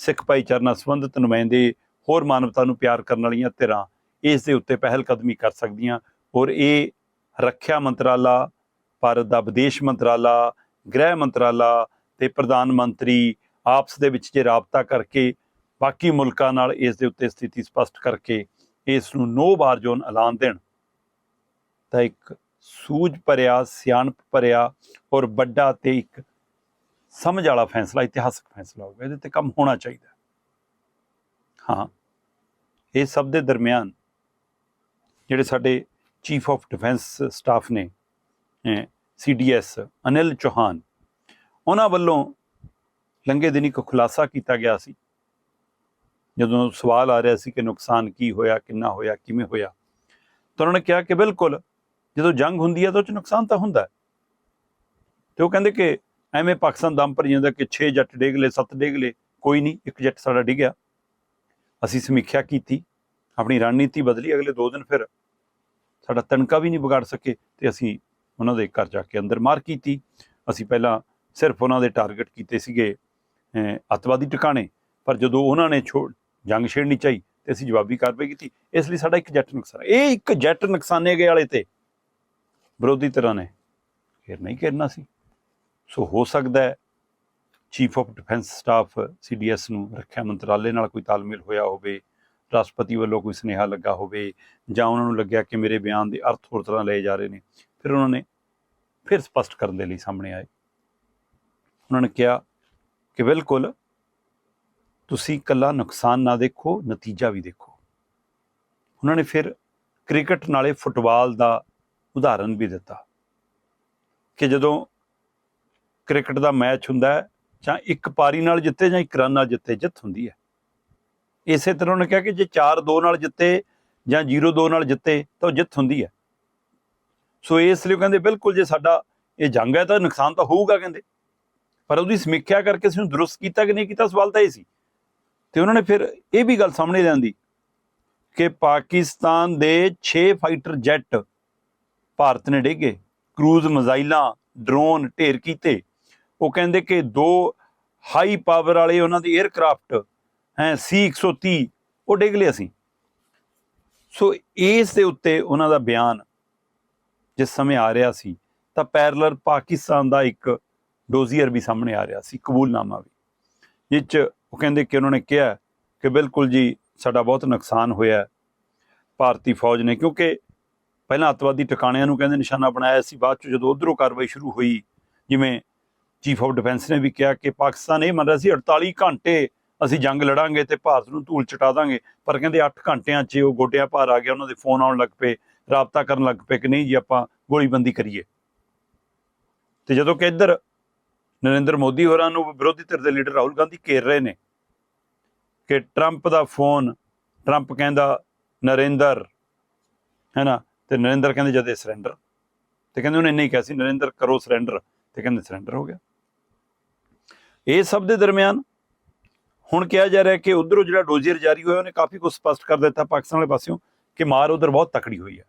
ਸਿੱਖ ਭਾਈਚਾਰੇ ਨਾਲ ਸੰਬੰਧਿਤ ਨੁਮਾਇੰਦੇ ਹੋਰ ਮਾਨਵਤਾ ਨੂੰ ਪਿਆਰ ਕਰਨ ਵਾਲੀਆਂ ਧਿਰਾਂ ਇਸ ਦੇ ਉੱਤੇ ਪਹਿਲ ਕਦਮੀ ਕਰ ਸਕਦੀਆਂ। ਔਰ ਇਹ ਰੱਖਿਆ ਮੰਤਰਾਲਾ, ਭਾਰਤ ਦਾ ਵਿਦੇਸ਼ ਮੰਤਰਾਲਾ, ਗ੍ਰਹਿ ਮੰਤਰਾਲਾ ਤੇ ਪ੍ਰਧਾਨ ਮੰਤਰੀ ਆਪਸ ਦੇ ਵਿੱਚ ਜੇ ਰਾਬਤਾ ਕਰਕੇ ਬਾਕੀ ਮੁਲਕਾਂ ਨਾਲ ਇਸ ਦੇ ਉੱਤੇ ਸਥਿਤੀ ਸਪਸ਼ਟ ਕਰਕੇ ਇਸ ਨੂੰ ਨੋ ਵਾਰ ਜ਼ੋਨ ਐਲਾਨ ਦੇਣ। ਤਾਂ ਇੱਕ ਸੂਝ ਭਰਿਆ, ਸਿਆਣਪ ਭਰਿਆ ਔਰ ਵੱਡਾ ਤੇ ਇੱਕ ਸਮਝ ਵਾਲਾ ਫੈਸਲਾ, ਇਤਿਹਾਸਕ ਫੈਸਲਾ ਹੋਊਗਾ। ਇਹਦੇ ਤੇ ਕੰਮ ਹੋਣਾ ਚਾਹੀਦਾ। ਹਾਂ। ਇਹ ਸਭ ਦੇ ਦਰਮਿਆਨ ਜਿਹੜੇ ਸਾਡੇ ਚੀਫ ਆਫ ਡਿਫੈਂਸ ਸਟਾਫ ਨੇ ਸੀਡੀਐਸ ਅਨਿਲ ਚੌਹਾਨ, ਉਹਨਾਂ ਵੱਲੋਂ ਲੰਗੇ ਦਿਨੀ ਕੋ ਖੁਲਾਸਾ ਕੀਤਾ ਗਿਆ ਸੀ ਜਦੋਂ ਸਵਾਲ ਆ ਰਿਹਾ ਸੀ ਕਿ ਨੁਕਸਾਨ ਕੀ ਹੋਇਆ, ਕਿੰਨਾ ਹੋਇਆ, ਕਿਵੇਂ ਹੋਇਆ, ਤਾਂ ਉਹਨਾਂ ਨੇ ਕਿਹਾ ਕਿ ਬਿਲਕੁਲ, ਜਦੋਂ ਜੰਗ ਹੁੰਦੀ ਹੈ ਤਾਂ ਉਹ ਚ ਨੁਕਸਾਨ ਤਾਂ ਹੁੰਦਾ ਹੈ। ਤੇ ਉਹ ਕਹਿੰਦੇ ਕਿ ਐਵੇਂ ਪਾਕਿਸਤਾਨ ਦਮ ਭਰੀ ਜਾਂਦਾ ਕਿ 6 ਜੱਟ ਡਿੱਗ ਲਏ 7 ਡਿੱਗ ਲਏ, ਕੋਈ ਨਹੀਂ, ਇੱਕ ਜੱਟ ਸਾਡਾ ਡਿੱਗਿਆ। ਅਸੀਂ ਸਮੀਖਿਆ ਕੀਤੀ, ਆਪਣੀ ਰਣਨੀਤੀ ਬਦਲੀ, ਅਗਲੇ 2 ਦਿਨ ਫਿਰ ਸਾਡਾ ਤਣਕਾ ਵੀ ਨਹੀਂ ਵਿਗਾੜ ਸਕੇ ਤੇ ਅਸੀਂ ਉਹਨਾਂ ਦੇ ਘਰ ਜਾ ਕੇ ਅੰਦਰ ਮਾਰ ਕੀਤੀ। ਅਸੀਂ ਪਹਿਲਾਂ ਸਿਰਫ ਉਹਨਾਂ ਦੇ ਟਾਰਗੇਟ ਕੀਤੇ ਸੀਗੇ ਅਤਵਾਦੀ ਟਿਕਾਣੇ, ਪਰ ਜਦੋਂ ਉਹਨਾਂ ਨੇ ਜੰਗ ਛੇੜਨੀ ਚਾਹੀ ਤੇ ਅਸੀਂ ਜਵਾਬੀ ਕਾਰਵਾਈ ਕੀਤੀ। ਇਸ ਲਈ ਸਾਡਾ ਇੱਕ ਜੱਟ ਨੁਕਸਾਨ ਇਹ ਇੱਕ ਜੱਟ ਨੁਕਸਾਨੇ ਗਏ ਵਾਲੇ ਤੇ ਵਿਰੋਧੀ ਤਰ੍ਹਾਂ ਨੇ ਫਿਰ ਨਹੀਂ ਕਰਨਾ ਸੀ। ਸੋ ਹੋ ਸਕਦਾ ਹੈ chief of defence staff CDS ਨੂੰ ਰੱਖਿਆ ਮੰਤਰਾਲੇ ਨਾਲ ਕੋਈ ਤਾਲਮੇਲ ਹੋਇਆ ਹੋਵੇ, ਰਾਸ਼ਟਰਪਤੀ ਵੱਲੋਂ ਕੋਈ ਸੁਨੇਹਾ ਲੱਗਾ ਹੋਵੇ ਜਾਂ ਉਹਨਾਂ ਨੂੰ ਲੱਗਿਆ ਕਿ ਮੇਰੇ ਬਿਆਨ ਦੇ ਅਰਥ ਹੋਰ ਤਰ੍ਹਾਂ ਲਏ ਜਾ ਰਹੇ ਨੇ, ਫਿਰ ਉਹਨਾਂ ਨੇ ਫਿਰ ਸਪਸ਼ਟ ਕਰਨ ਦੇ ਲਈ ਸਾਹਮਣੇ ਆਏ। ਉਹਨਾਂ ਨੇ ਕਿਹਾ ਕਿ ਬਿਲਕੁਲ ਤੁਸੀਂ ਇਕੱਲਾ ਨੁਕਸਾਨ ਨਾ ਦੇਖੋ, ਨਤੀਜਾ ਵੀ ਦੇਖੋ। ਉਹਨਾਂ ਨੇ ਫਿਰ ਕ੍ਰਿਕਟ ਨਾਲੇ ਫੁੱਟਬਾਲ ਦਾ ਉਦਾਹਰਨ ਵੀ ਦਿੱਤਾ ਕਿ ਜਦੋਂ ਕ੍ਰਿਕਟ ਦਾ ਮੈਚ ਹੁੰਦਾ ਹੈ, ਜਾਂ ਇੱਕ ਪਾਰੀ ਨਾਲ ਜਿੱਤੇ ਜਾਂ ਇੱਕ ਰਨ ਨਾਲ ਜਿੱਤੇ, ਜਿੱਤ ਹੁੰਦੀ ਹੈ। ਇਸੇ ਤਰ੍ਹਾਂ ਉਹਨੇ ਕਿਹਾ ਕਿ ਜੇ 4-2 ਨਾਲ ਜਿੱਤੇ ਜਾਂ 0-2 ਨਾਲ ਜਿੱਤੇ, ਤਾਂ ਉਹ ਜਿੱਤ ਹੁੰਦੀ ਹੈ। ਸੋ ਇਸ ਲਈ ਉਹ ਕਹਿੰਦੇ, ਬਿਲਕੁਲ ਜੇ ਸਾਡਾ ਇਹ ਜੰਗ ਹੈ ਤਾਂ ਨੁਕਸਾਨ ਤਾਂ ਹੋਊਗਾ, ਕਹਿੰਦੇ। ਪਰ ਉਹਦੀ ਸਮੀਖਿਆ ਕਰਕੇ ਅਸੀਂ ਉਹਨੂੰ ਦਰੁਸਤ ਕੀਤਾ ਕਿ ਨਹੀਂ ਕੀਤਾ, ਸਵਾਲ ਤਾਂ ਇਹ ਸੀ ਤੇ ਉਹਨਾਂ ਨੇ ਫਿਰ ਇਹ ਵੀ ਗੱਲ ਸਾਹਮਣੇ ਲਿਆਂਦੀ ਕਿ ਪਾਕਿਸਤਾਨ ਦੇ 6 ਫਾਈਟਰ ਜੈਟ ਭਾਰਤ ਨੇ ਡੇਗੇ ਕਰੂਜ਼ ਮਜ਼ਾਈਲਾਂ, ਡਰੋਨ ਢੇਰ ਕੀਤੇ। ਉਹ ਕਹਿੰਦੇ ਕਿ ਦੋ ਹਾਈ ਪਾਵਰ ਵਾਲੇ ਉਹਨਾਂ ਦੇ 에ਅਰਕ੍ਰਾਫਟ ਹੈ ਸੀ 130 ਉਹ ਡਿੱਗ ਲਿਆ ਸੀ ਸੋ ਇਸ ਦੇ ਉੱਤੇ ਉਹਨਾਂ ਦਾ ਬਿਆਨ ਜਿਸ ਸਮੇਂ ਆ ਰਿਹਾ ਸੀ, ਤਾਂ ਪੈਰਲਰ ਪਾਕਿਸਤਾਨ ਦਾ ਇੱਕ ਡੋਜ਼ੀਅਰ ਵੀ ਸਾਹਮਣੇ ਆ ਰਿਹਾ ਸੀ, ਕਬੂਲਨਾਮਾ ਵੀ ਜਿਸ 'ਚ ਉਹ ਕਹਿੰਦੇ ਕਿ ਉਹਨਾਂ ਨੇ ਕਿਹਾ ਕਿ ਬਿਲਕੁਲ ਜੀ, ਸਾਡਾ ਬਹੁਤ ਨੁਕਸਾਨ ਹੋਇਆ ਭਾਰਤੀ ਫੌਜ ਨੇ, ਕਿਉਂਕਿ ਪਹਿਲਾਂ ਅੱਤਵਾਦੀ ਟਿਕਾਣਿਆਂ ਨੂੰ ਕਹਿੰਦੇ ਨਿਸ਼ਾਨਾ ਬਣਾਇਆ ਸੀ, ਬਾਅਦ ਚ ਜਦੋਂ ਉਧਰੋਂ ਕਾਰਵਾਈ ਸ਼ੁਰੂ ਹੋਈ, ਜਿਵੇਂ ਚੀਫ ਆਫ ਡਿਫੈਂਸ ਨੇ ਵੀ ਕਿਹਾ ਕਿ ਪਾਕਿਸਤਾਨ ਇਹ ਮੰਨ ਰਿਹਾ ਸੀ 48 ਘੰਟੇ ਅਸੀਂ ਜੰਗ ਲੜਾਂਗੇ ਤੇ ਭਾਰਤ ਨੂੰ ਧੂਲ ਚਟਾ ਦਾਂਗੇ, ਪਰ ਕਹਿੰਦੇ 8 ਘੰਟਿਆਂ 'ਚ ਉਹ ਗੋਡਿਆਂ ਭਾਰ ਆ ਗਿਆ, ਉਹਨਾਂ ਦੇ ਫੋਨ ਆਉਣ ਲੱਗ ਪਏ, ਰਾਬਤਾ ਕਰਨ ਲੱਗ ਪਏ ਕਿ ਨਹੀਂ ਜੀ, ਆਪਾਂ ਗੋਲੀਬੰਦੀ ਕਰੀਏ। ਤੇ ਜਦੋਂ ਕਿ ਇੱਧਰ ਨਰਿੰਦਰ ਮੋਦੀ ਹੋਰਾਂ ਨੂੰ ਵਿਰੋਧੀ ਧਿਰ ਦੇ ਲੀਡਰ ਰਾਹੁਲ ਗਾਂਧੀ ਘੇਰ ਰਹੇ ਨੇ ਕਿ ਟਰੰਪ ਦਾ ਫੋਨ, ਟਰੰਪ ਕਹਿੰਦਾ ਨਰਿੰਦਰ ਹੈ ਨਾ ਤੇ ਨਰਿੰਦਰ ਕਹਿੰਦੇ ਜਦੇ ਇਹ ਸਰੈਂਡਰ ਤੇ ਕਹਿੰਦੇ ਉਹਨੇ ਨਹੀਂ ਕਿਹਾ ਸੀ, ਨਰਿੰਦਰ ਕਰੋ ਸਰੈਂਡਰ ਤੇ ਕਹਿੰਦੇ ਸਰੈਂਡਰ ਹੋ ਗਿਆ। ਇਹ ਸਭ ਦੇ ਦਰਮਿਆਨ ਹੁਣ ਕਿਹਾ ਜਾ ਰਿਹਾ ਕਿ ਉਧਰੋਂ ਜਿਹੜਾ ਡੋਜ਼ੀਅਰ ਜਾਰੀ ਹੋਇਆ, ਉਹਨੇ ਕਾਫੀ ਕੁਝ ਸਪਸ਼ਟ ਕਰ ਦਿੱਤਾ ਪਾਕਿਸਤਾਨ ਵਾਲੇ ਪਾਸਿਓਂ ਕਿ ਮਾਰ ਉਧਰ ਬਹੁਤ ਤਕੜੀ ਹੋਈ ਹੈ।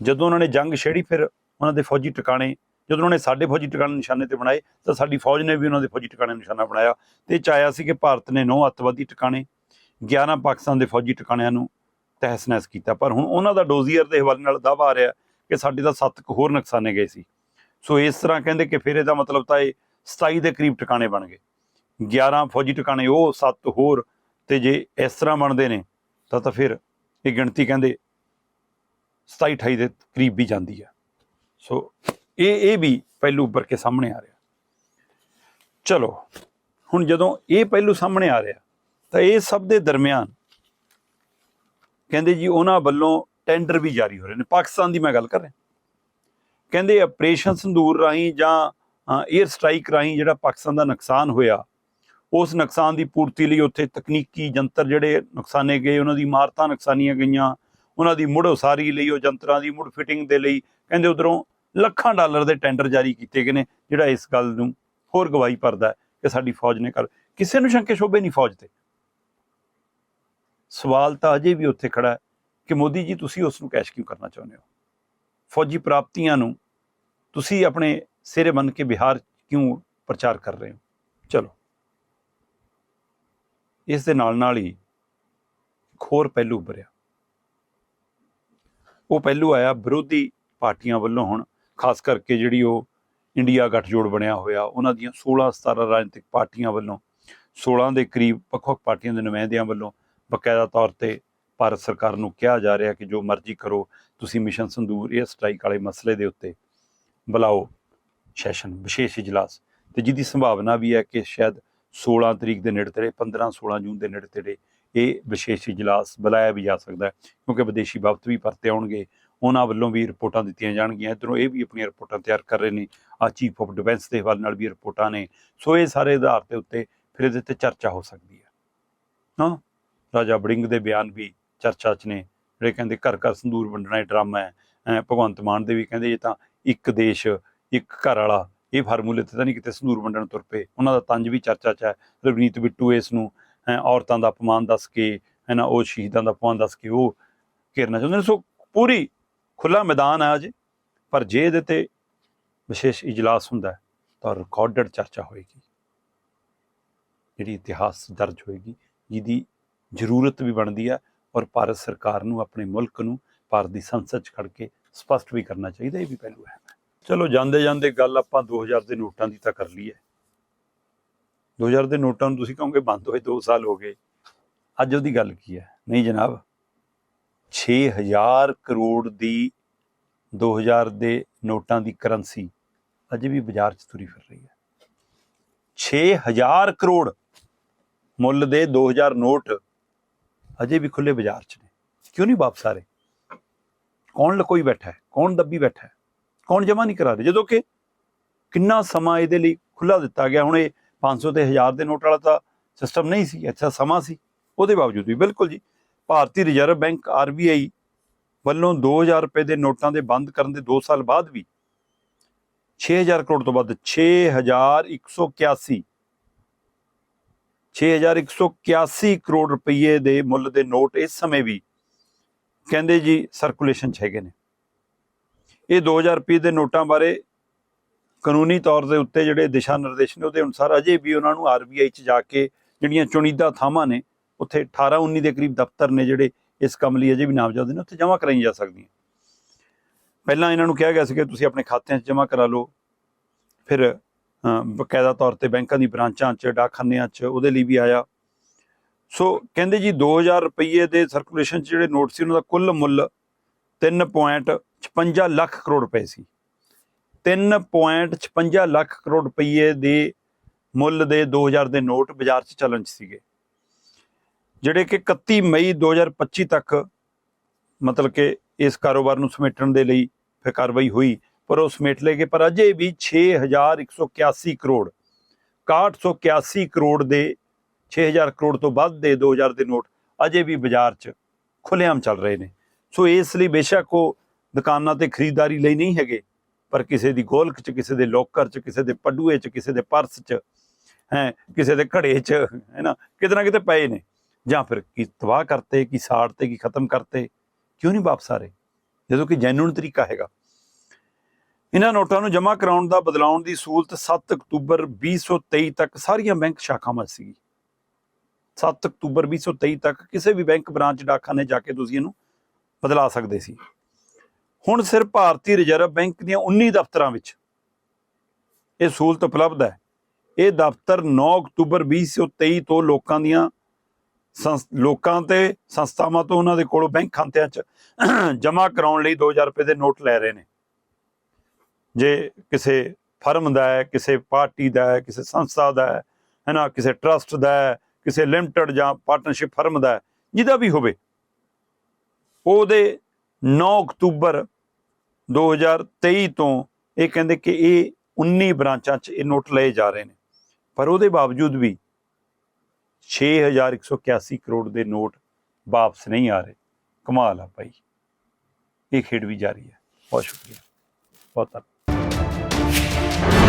ਜਦੋਂ ਉਹਨਾਂ ਨੇ ਜੰਗ ਛੇੜੀ, ਫਿਰ ਉਹਨਾਂ ਦੇ ਫੌਜੀ ਟਿਕਾਣੇ ਜਦੋਂ ਉਹਨਾਂ ਨੇ ਸਾਡੇ ਫੌਜੀ ਟਿਕਾਣੇ ਨਿਸ਼ਾਨੇ ਤੇ ਬਣਾਏ, ਤਾਂ ਸਾਡੀ ਫੌਜ ਨੇ ਵੀ ਉਹਨਾਂ ਦੇ ਫੌਜੀ ਟਿਕਾਣੇ ਨਿਸ਼ਾਨਾ ਬਣਾਇਆ। ਤੇ ਚਾਹਿਆ ਸੀ ਕਿ ਭਾਰਤ ਨੇ ਨੌ ਅੱਤਵਾਦੀ ਟਿਕਾਣੇ 11 ਪਾਕਿਸਤਾਨ ਦੇ ਫੌਜੀ ਟਿਕਾਣਿਆਂ ਨੂੰ ਤਹਿਸ ਨਹਿਸ ਕੀਤਾ। ਪਰ ਹੁਣ ਉਹਨਾਂ ਦਾ ਡੋਜ਼ੀਅਰ ਦੇ ਹਵਾਲੇ ਨਾਲ ਦਾਵਾ ਆ ਰਿਹਾ ਕਿ ਸਾਡੇ ਤਾਂ ਸੱਤ ਕੁ ਹੋਰ ਨੁਕਸਾਨੇ ਗਏ ਸੀ। ਸੋ ਇਸ ਤਰ੍ਹਾਂ ਕਹਿੰਦੇ ਕਿ ਫਿਰ ਇਹਦਾ ਮਤਲਬ ਤਾਂ ਇਹ 27 ਦੇ ਕਰੀਬ ਟਿਕਾਣੇ ਬਣ ਗਏ। 11 ਫੌਜੀ ਟਿਕਾਣੇ, ਉਹ ਸੱਤ ਹੋਰ, ਤੇ ਜੇ ਇਸ ਤਰ੍ਹਾਂ ਬਣਦੇ ਨੇ, ਤਾਂ ਤਾਂ ਫਿਰ ਇਹ ਗਿਣਤੀ ਕਹਿੰਦੇ 27 28 ਦੇ ਕਰੀਬ ਵੀ ਜਾਂਦੀ ਆ। ਸੋ ਇਹ ਇਹ ਵੀ ਪਹਿਲੂ ਉੱਪਰ ਕੇ ਸਾਹਮਣੇ ਆ ਰਿਹਾ। ਚਲੋ, ਹੁਣ ਜਦੋਂ ਇਹ ਪਹਿਲੂ ਸਾਹਮਣੇ ਆ ਰਿਹਾ, ਤਾਂ ਇਹ ਸਭ ਦੇ ਦਰਮਿਆਨ ਕਹਿੰਦੇ ਜੀ ਉਹਨਾਂ ਵੱਲੋਂ ਟੈਂਡਰ ਵੀ ਜਾਰੀ ਹੋ ਰਹੇ ਨੇ। ਪਾਕਿਸਤਾਨ ਦੀ ਮੈਂ ਗੱਲ ਕਰ ਰਿਹਾ। ਕਹਿੰਦੇ ਆਪਰੇਸ਼ਨ ਸੰਦੂਰ ਰਾਹੀਂ ਜਾਂ 에ਅਰ ਸਟ੍ਰਾਈਕ ਰਾਹੀਂ ਜਿਹੜਾ ਪਾਕਿਸਤਾਨ ਦਾ ਨੁਕਸਾਨ ਹੋਇਆ, ਉਸ ਨੁਕਸਾਨ ਦੀ ਪੂਰਤੀ ਲਈ ਉੱਥੇ ਤਕਨੀਕੀ ਜੰਤਰ ਜਿਹੜੇ ਨੁਕਸਾਨੇ ਗਏ, ਉਹਨਾਂ ਦੀ ਇਮਾਰਤਾਂ ਨੁਕਸਾਨੀਆਂ ਗਈਆਂ, ਉਹਨਾਂ ਦੀ ਮੁੜ ਉਸਾਰੀ ਲਈ, ਉਹ ਜੰਤਰਾਂ ਦੀ ਮੁੜ ਫਿਟਿੰਗ ਦੇ ਲਈ, ਕਹਿੰਦੇ ਉਧਰੋਂ ਲੱਖਾਂ ਡਾਲਰ ਦੇ ਟੈਂਡਰ ਜਾਰੀ ਕੀਤੇ ਗਏ ਨੇ, ਜਿਹੜਾ ਇਸ ਗੱਲ ਨੂੰ ਹੋਰ ਗਵਾਹੀ ਭਰਦਾ ਹੈ ਕਿ ਸਾਡੀ ਫੌਜ ਨੇ ਕਰ, ਕਿਸੇ ਨੂੰ ਸ਼ੰਕੇ ਸ਼ੋਭੇ ਨਹੀਂ ਫੌਜ ਤੇ। ਸਵਾਲ ਤਾਂ ਅਜੇ ਵੀ ਉੱਥੇ ਖੜਾ ਹੈ ਕਿ ਮੋਦੀ ਜੀ, ਤੁਸੀਂ ਉਸ ਨੂੰ ਕੈਸ਼ ਕਿਉਂ ਕਰਨਾ ਚਾਹੁੰਦੇ ਹੋ? ਫੌਜੀ ਪ੍ਰਾਪਤੀਆਂ ਨੂੰ ਤੁਸੀਂ ਆਪਣੇ ਸਿਰੇ ਬੰਨ ਕੇ ਬਿਹਾਰ ਕਿਉਂ ਪ੍ਰਚਾਰ ਕਰ ਰਹੇ ਹੋ? ਚਲੋ। ਇਸ ਦੇ ਨਾਲ ਨਾਲ ਹੀ ਇੱਕ ਹੋਰ ਪਹਿਲੂ ਉਭਰਿਆ। ਉਹ ਪਹਿਲੂ ਆਇਆ ਵਿਰੋਧੀ ਪਾਰਟੀਆਂ ਵੱਲੋਂ ਹੁਣ ਖਾਸ ਕਰਕੇ ਜਿਹੜੀ ਉਹ ਇੰਡੀਆ ਗੱਠਜੋੜ ਬਣਿਆ ਹੋਇਆ, ਉਹਨਾਂ ਦੀਆਂ 16 17 ਰਾਜਨੀਤਿਕ ਪਾਰਟੀਆਂ ਵੱਲੋਂ 16 ਦੇ ਕਰੀਬ ਵੱਖ-ਵੱਖ ਪਾਰਟੀਆਂ ਦੇ ਨੁਮਾਇੰਦਿਆਂ ਵੱਲੋਂ ਬਕਾਇਦਾ ਤੌਰ ਤੇ ਭਾਰਤ ਸਰਕਾਰ ਨੂੰ ਕਿਹਾ ਜਾ ਰਿਹਾ ਕਿ ਜੋ ਮਰਜ਼ੀ ਕਰੋ, ਤੁਸੀਂ ਮਿਸ਼ਨ ਸੰਦੂਰ ਇਹ ਸਟ੍ਰਾਈਕ ਵਾਲੇ ਮਸਲੇ ਦੇ ਉੱਤੇ ਬੁਲਾਓ ਸੈਸ਼ਨ, ਵਿਸ਼ੇਸ਼ ਇਜਲਾਸ। ਤੇ ਜਿਹਦੀ ਸੰਭਾਵਨਾ ਵੀ ਹੈ ਕਿ ਸ਼ਾਇਦ 16 ਤਰੀਕ ਦੇ ਨੇੜੇ ਤੇੜੇ 15 16 ਜੂਨ ਦੇ ਨੇੜੇ ਤੇੜੇ ਇਹ ਵਿਸ਼ੇਸ਼ ਇਜਲਾਸ ਬੁਲਾਇਆ ਵੀ ਜਾ ਸਕਦਾ ਹੈ, ਕਿਉਂਕਿ ਵਿਦੇਸ਼ੀ ਵਫਦ ਵੀ ਪਰਤੇ ਆਉਣਗੇ। ਉਹਨਾਂ ਵੱਲੋਂ ਵੀ ਰਿਪੋਰਟਾਂ ਦਿੱਤੀਆਂ ਜਾਣਗੀਆਂ। ਇੱਧਰੋਂ ਇਹ ਵੀ ਆਪਣੀਆਂ ਰਿਪੋਰਟਾਂ ਤਿਆਰ ਕਰ ਰਹੇ ਨੇ। ਆ ਚੀਫ ਆਫ ਡਿਫੈਂਸ ਦੇ ਹਵਾਲੇ ਨਾਲ ਵੀ ਰਿਪੋਰਟਾਂ ਨੇ। ਸੋ ਇਹ ਸਾਰੇ ਆਧਾਰ ਦੇ ਉੱਤੇ ਫਿਰ ਇਹਦੇ ਤੇ ਚਰਚਾ ਹੋ ਸਕਦੀ ਹੈ। ਹਾਂ ਰਾਜਾ ਬੜਿੰਗ ਦੇ ਬਿਆਨ ਵੀ ਚਰਚਾ 'ਚ ਨੇ। ਜਿਹੜੇ ਕਹਿੰਦੇ ਘਰ ਘਰ ਸੰਦੂਰ ਵੰਡਣਾ ਇਹ ਡਰਾਮਾ ਹੈ ਭਗਵੰਤ ਮਾਨ ਦੇ ਵੀ ਕਹਿੰਦੇ ਜੇ ਤਾਂ ਇੱਕ ਦੇਸ਼, ਇੱਕ ਘਰ ਵਾਲਾ, ਇਹ ਫਾਰਮੂਲੇ ਤੇ ਤਾਂ ਨਹੀਂ ਕਿਤੇ ਸੰਦੂਰ ਵੰਡਣ ਤੁਰ ਪਏ। ਉਹਨਾਂ ਦਾ ਤੰਜ ਵੀ ਚਰਚਾ 'ਚ ਹੈ। ਰਵਨੀਤ ਬਿੱਟੂ ਇਸ ਨੂੰ ਔਰਤਾਂ ਦਾ ਅਪਮਾਨ ਦੱਸ ਕੇ, ਹੈ, ਨਾ, ਉਹ ਸ਼ਹੀਦਾਂ ਦਾ ਅਪਮਾਨ ਦੱਸ ਕੇ ਉਹ ਘੇਰਨਾ ਚਾਹੁੰਦੇ ਨੇ। ਸੋ ਪੂਰੀ ਖੁੱਲਾ ਮੈਦਾਨ ਹੈ ਅਜੇ ਪਰ ਜੇ ਇਹਦੇ ਤੇ ਵਿਸ਼ੇਸ਼ ਇਜਲਾਸ ਹੁੰਦਾ ਤਾਂ ਰਿਕਾਰਡਡ ਚਰਚਾ ਹੋਏਗੀ। ਜਿਹੜੀ ਇਤਿਹਾਸ ਦਰਜ ਹੋਏਗੀ, ਜਿਹਦੀ ਜ਼ਰੂਰਤ ਵੀ ਬਣਦੀ ਹੈ ਔਰ ਭਾਰਤ ਸਰਕਾਰ ਨੂੰ, ਆਪਣੇ ਮੁਲਕ ਨੂੰ, ਭਾਰਤ ਦੀ ਸੰਸਦ 'ਚ ਖੜ ਕੇ ਸਪਸ਼ਟ ਵੀ ਕਰਨਾ ਚਾਹੀਦਾ, ਇਹ ਵੀ ਪਹਿਲੂ ਹੈ। ਚਲੋ ਜਾਂਦੇ ਜਾਂਦੇ ਗੱਲ ਆਪਾਂ 2000 ਦੇ ਨੋਟਾਂ ਦੀ ਤਾਂ ਕਰ ਲਈਏ। ਹੈ 2000 ਦੇ ਨੋਟਾਂ ਨੂੰ ਤੁਸੀਂ ਕਹੋਗੇ, ਬੰਦ ਹੋਏ 2 ਸਾਲ ਹੋ ਗਏ। ਅੱਜ ਉਹਦੀ ਗੱਲ ਕੀ ਹੈ? ਨਹੀਂ ਜਨਾਬ 6000 ਕਰੋੜ ਦੀ 2000 ਦੇ ਨੋਟਾਂ ਦੀ ਕਰੰਸੀ ਅਜੇ ਵੀ ਬਾਜ਼ਾਰ 'ਚ ਤੁਰੀ ਫਿਰ ਰਹੀ ਹੈ। 6000 ਕਰੋੜ ਮੁੱਲ ਦੇ 2000 ਨੋਟ ਅਜੇ ਵੀ ਖੁੱਲੇ ਬਾਜ਼ਾਰ 'ਚ ਨੇ। ਕਿਉਂ ਨਹੀਂ ਵਾਪਸ ਆ ਰਹੇ? ਕੌਣ ਲਕੋਈ ਬੈਠਾ ਹੈ? ਕੌਣ ਦੱਬੀ ਬੈਠਾ ਹੈ? ਕੌਣ ਜਮਾ ਨਹੀਂ ਕਰਾ ਰਿਹਾ? ਜਦੋਂ ਕਿ ਕਿੰਨਾ ਸਮਾਂ ਇਹਦੇ ਲਈ ਖੁੱਲਾ ਦਿੱਤਾ ਗਿਆ। ਹੁਣ ਇਹ 500 ਤੇ 1000 ਦੇ ਨੋਟ ਵਾਲਾ ਤਾਂ ਸਿਸਟਮ ਨਹੀਂ ਸੀ, ਅੱਛਾ ਸਮਾਂ ਸੀ। ਉਹਦੇ ਬਾਵਜੂਦ ਵੀ, ਬਿਲਕੁਲ ਜੀ। ਭਾਰਤੀ ਰਿਜ਼ਰਵ ਬੈਂਕ ਆਰਬੀਆਈ ਵੱਲੋਂ 2000 ਰੁਪਏ ਦੇ ਨੋਟਾਂ ਦੇ ਬੰਦ ਕਰਨ ਦੇ 2 ਸਾਲ ਬਾਅਦ ਵੀ 6000 ਕਰੋੜ ਤੋਂ ਵੱਧ 6181 6181 ਕਰੋੜ ਰੁਪਏ ਦੇ ਮੁੱਲ ਦੇ ਨੋਟ ਇਸ ਸਮੇਂ ਵੀ ਕਹਿੰਦੇ ਜੀ ਸਰਕੂਲੇਸ਼ਨ 'ਚ ਹੈਗੇ ਨੇ। ਇਹ 2000 ਰੁਪਏ ਦੇ ਨੋਟਾਂ ਬਾਰੇ ਕਾਨੂੰਨੀ ਤੌਰ ਦੇ ਉੱਤੇ ਜਿਹੜੇ ਦਿਸ਼ਾ ਨਿਰਦੇਸ਼ ਨੇ ਉਹਦੇ ਅਨੁਸਾਰ ਅਜੇ ਵੀ ਉਹਨਾਂ ਨੂੰ ਆਰਬੀਆਈ 'ਚ ਜਾ ਕੇ ਜਿਹੜੀਆਂ ਚੁਣੀਦਾ ਥਾਵਾਂ ਨੇ ਉੱਥੇ 18 19 ਦੇ ਕਰੀਬ ਦਫ਼ਤਰ ਨੇ ਜਿਹੜੇ ਇਸ ਕੰਮ ਲਈ ਅਜੇ ਵੀ ਨਾਮਜ਼ਦ ਨੇ ਉੱਥੇ ਜਮ੍ਹਾਂ ਕਰਾਈਆਂ ਜਾ ਸਕਦੀਆਂ। ਪਹਿਲਾਂ ਇਹਨਾਂ ਨੂੰ ਕਿਹਾ ਗਿਆ ਸੀ ਕਿ ਤੁਸੀਂ ਆਪਣੇ ਖਾਤਿਆਂ 'ਚ ਜਮ੍ਹਾਂ ਕਰਾ ਲਓ। ਫਿਰ ਅ, ਬਕਾਇਦਾ ਤੌਰ ਤੇ ਬੈਂਕਾਂ ਦੀ ਬ੍ਰਾਂਚਾਂ 'ਚ ਡਾਕਖਾਨਿਆਂ 'ਚ ਉਹਦੇ ਲਈ ਵੀ ਆਇਆ। ਸੋ ਕਹਿੰਦੇ ਜੀ 2000 ਰੁਪਏ ਦੇ ਸਰਕੂਲੇਸ਼ਨ 'ਚ ਜਿਹੜੇ ਨੋਟ ਸੀ ਉਹਨਾਂ ਦਾ ਕੁੱਲ ਮੁੱਲ 3.56 ਲੱਖ ਕਰੋੜ ਰੁਪਏ ਸੀ। 3.56 ਲੱਖ ਕਰੋੜ ਰੁਪਏ ਦੇ ਮੁੱਲ ਦੇ 2000 ਦੇ ਨੋਟ ਬਾਜ਼ਾਰ 'ਚ ਚੱਲਣ 'ਚ ਸੀਗੇ। ਜਿਹੜੇ ਕਿ 31 ਮਈ 2025 ਤੱਕ ਮਤਲਬ ਕਿ ਇਸ ਕਾਰੋਬਾਰ ਨੂੰ ਸਮੇਟਣ ਦੇ ਲਈ ਫਿਰ ਕਾਰਵਾਈ ਹੋਈ, ਪਰ ਉਹ ਸਮੇਟ ਲਏ ਗਏ। ਪਰ ਅਜੇ ਵੀ 6181 ਕਰੋੜ 6181 ਕਰੋੜ ਦੇ 6000 ਕਰੋੜ ਤੋਂ ਵੱਧ ਦੇ 2000 ਦੇ ਨੋਟ ਅਜੇ ਵੀ ਬਾਜ਼ਾਰ 'ਚ ਖੁੱਲ੍ਹੇਆਮ ਚੱਲ ਰਹੇ ਨੇ। ਸੋ ਇਸ ਲਈ ਬੇਸ਼ੱਕ ਉਹ ਦੁਕਾਨਾਂ ਤੇ ਖਰੀਦਦਾਰੀ ਲਈ ਨਹੀਂ ਹੈਗੇ, ਪਰ ਕਿਸੇ ਦੀ ਗੋਲਕ 'ਚ, ਕਿਸੇ ਦੇ ਲੋਕਰ 'ਚ, ਕਿਸੇ ਦੇ ਪੱਡੂਏ 'ਚ, ਕਿਸੇ ਦੇ ਪਰਸ 'ਚ, ਹੈ, ਕਿਸੇ ਦੇ ਘੜੇ 'ਚ, ਹੈ ਨਾ, ਕਿਤੇ ਨਾ ਕਿਤੇ ਪਏ ਨੇ। ਜਾਂ ਫਿਰ ਕੀ ਤਬਾਹ ਕਰਤੇ, ਕੀ ਸਾੜਤੇ, ਕੀ ਖਤਮ ਕਰਤੇ, ਕਿਉਂ ਨਹੀਂ ਵਾਪਸ ਆ ਰਹੇ? ਜਦੋਂ ਕਿ ਜੈਨੂਨ ਤਰੀਕਾ ਹੈਗਾ। ਇਹਨਾਂ ਨੋਟਾਂ ਨੂੰ ਜਮ੍ਹਾਂ ਕਰਾਉਣ ਦਾ, ਬਦਲਾਉਣ ਦੀ ਸਹੂਲਤ 7 ਅਕਤੂਬਰ 2023 ਤੱਕ ਸਾਰੀਆਂ ਬੈਂਕ ਸ਼ਾਖਾਵਾਂ 'ਚ 7 ਅਕਤੂਬਰ 2023 ਤੱਕ ਕਿਸੇ ਵੀ ਬੈਂਕ ਬ੍ਰਾਂਚ ਡਾਕਖਾਨੇ ਜਾ ਕੇ ਤੁਸੀਂ ਇਹਨੂੰ ਬਦਲਾ ਸਕਦੇ ਸੀ। ਹੁਣ ਸਿਰਫ ਭਾਰਤੀ ਰਿਜ਼ਰਵ ਬੈਂਕ ਦੀਆਂ 19 ਦਫ਼ਤਰਾਂ ਵਿੱਚ ਇਹ ਸਹੂਲਤ ਉਪਲਬਧ ਹੈ। ਇਹ ਦਫ਼ਤਰ 9 ਅਕਤੂਬਰ 2023 ਤੋਂ ਲੋਕਾਂ ਦੀਆਂ ਲੋਕਾਂ ਤੇ ਸੰਸਥਾਵਾਂ ਤੋਂ ਉਹਨਾਂ ਦੇ ਕੋਲੋਂ ਬੈਂਕ ਖਾਤਿਆਂ 'ਚ ਜਮ੍ਹਾਂ ਕਰਾਉਣ ਲਈ 2000 ਰੁਪਏ ਦੇ ਨੋਟ ਲੈ ਰਹੇ ਨੇ। ਜੇ ਕਿਸੇ ਫਰਮ ਦਾ ਹੈ, ਕਿਸੇ ਪਾਰਟੀ ਦਾ ਹੈ, ਕਿਸੇ ਸੰਸਥਾ ਦਾ ਹੈ ਹੈ ਨਾ, ਕਿਸੇ ਟਰਸਟ ਦਾ ਹੈ, ਕਿਸੇ ਲਿਮਟਿਡ ਜਾਂ ਪਾਰਟਨਰਸ਼ਿਪ ਫਰਮ ਦਾ ਜਿਹਦਾ ਵੀ ਹੋਵੇ, ਉਹਦੇ 9 ਅਕਤੂਬਰ 2023 ਤੋਂ ਇਹ ਕਹਿੰਦੇ ਕਿ ਇਹ 19 ਬ੍ਰਾਂਚਾਂ 'ਚ ਇਹ ਨੋਟ ਲਏ ਜਾ ਰਹੇ ਨੇ। ਪਰ ਉਹਦੇ ਬਾਵਜੂਦ ਵੀ 6181 ਕਰੋੜ ਦੇ ਨੋਟ ਵਾਪਸ ਨਹੀਂ ਆ ਰਹੇ। ਕਮਾਲ ਆ ਭਾਈ। ਇਹ ਖੇਡ ਵੀ ਜਾਰੀ ਹੈ। ਬਹੁਤ ਸ਼ੁਕਰੀਆ। ਬਹੁਤ ਧੰਨਵਾਦ।